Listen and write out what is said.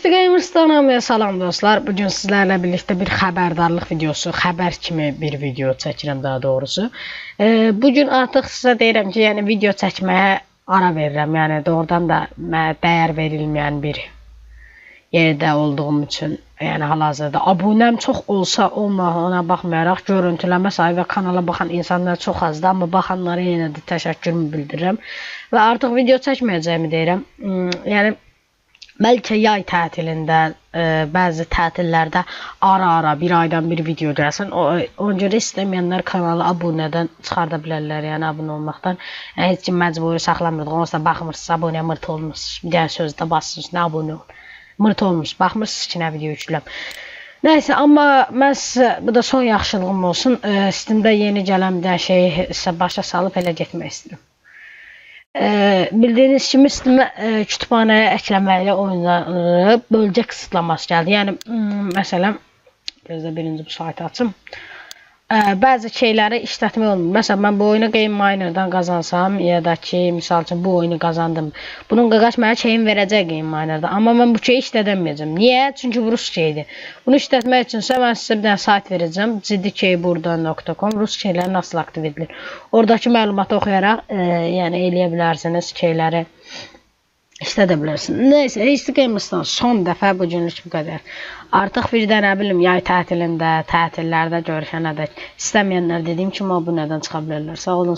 HD Gamers'dan və salam dostlar. Bu gün sizlərlə birlikdə bir xəbərdarlıq videosu, xəbər kimi bir video çəkirəm daha doğrusu. E, bu gün artıq sizə deyirəm ki, yəni video çəkməyə ara verirəm. Yəni doğrudan da mənə dəyər verilməyən bir yerdə olduğum üçün, yəni hal-hazırda abunəm çox olsa, olmağına baxmayaraq görüntüləmə sayı və kanala baxan insanlar çox azdır, amma baxanlara yenə də təşəkkürümü bildirirəm və artıq video çəkməyəcəyimi deyirəm. Hmm, Yəni Bəlkə yay tətilində, ə, bəzi tətillərdə ara-ara bir aydan bir video gəlsin. O ona görə istəməyənlər kanalı abunədən çıxarda bilərlər, yəni abunə olmaqdan. Yəni, heç kim məcburi saxlamırıq. Onsuz da baxmırsınız, abunəyə mırt olmusunuz. Bir dənə sözdə basırsınız, nə abunə ol. Mırt olmuş, baxmırsınız ki, nə video yükləm. Nəysə, amma mən sizə bu da son yaxşılığım olsun. Ə, Steam-də yeni gələn bir dənə şeyi sizə başa salıb elə getmək istəyirəm. Ee, bildiyiniz kimi Steam-ə e, kütüphanəyə əkləməli oyunları bölgə kısıtlaması gəldi. Yəni məsələn, gözlə birinci bu saytı açım. Ee, bəzi şeyləri işlətmək olmur. Məsələn, mən bu oyunu Game Miner'dan qazansam, ya da ki, misal üçün bu oyunu qazandım. Bunun qaqaş mənə şeyin verəcək Game Miner'da. Amma mən bu şeyi işlədəməyəcəm. Niyə? Çünki bu rus şeyidir. Bunu işlətmək üçünsə mən sizə bir dənə sayt verəcəm. ciddikeyburda.com Rus şeyləri nasıl aktiv edilir? Oradakı məlumatı oxuyaraq, e, yəni eləyə bilərsiniz şeyləri işlədə bilərsiniz. Nəysə, HD Gamers'dan son dəfə bu günlük bu qədər. Artıq bir də nə bilim yay tətilində, tətillərdə görüşənədək istəməyənlər dediyim kimi abunədən çıxa bilərlər. Sağ olun.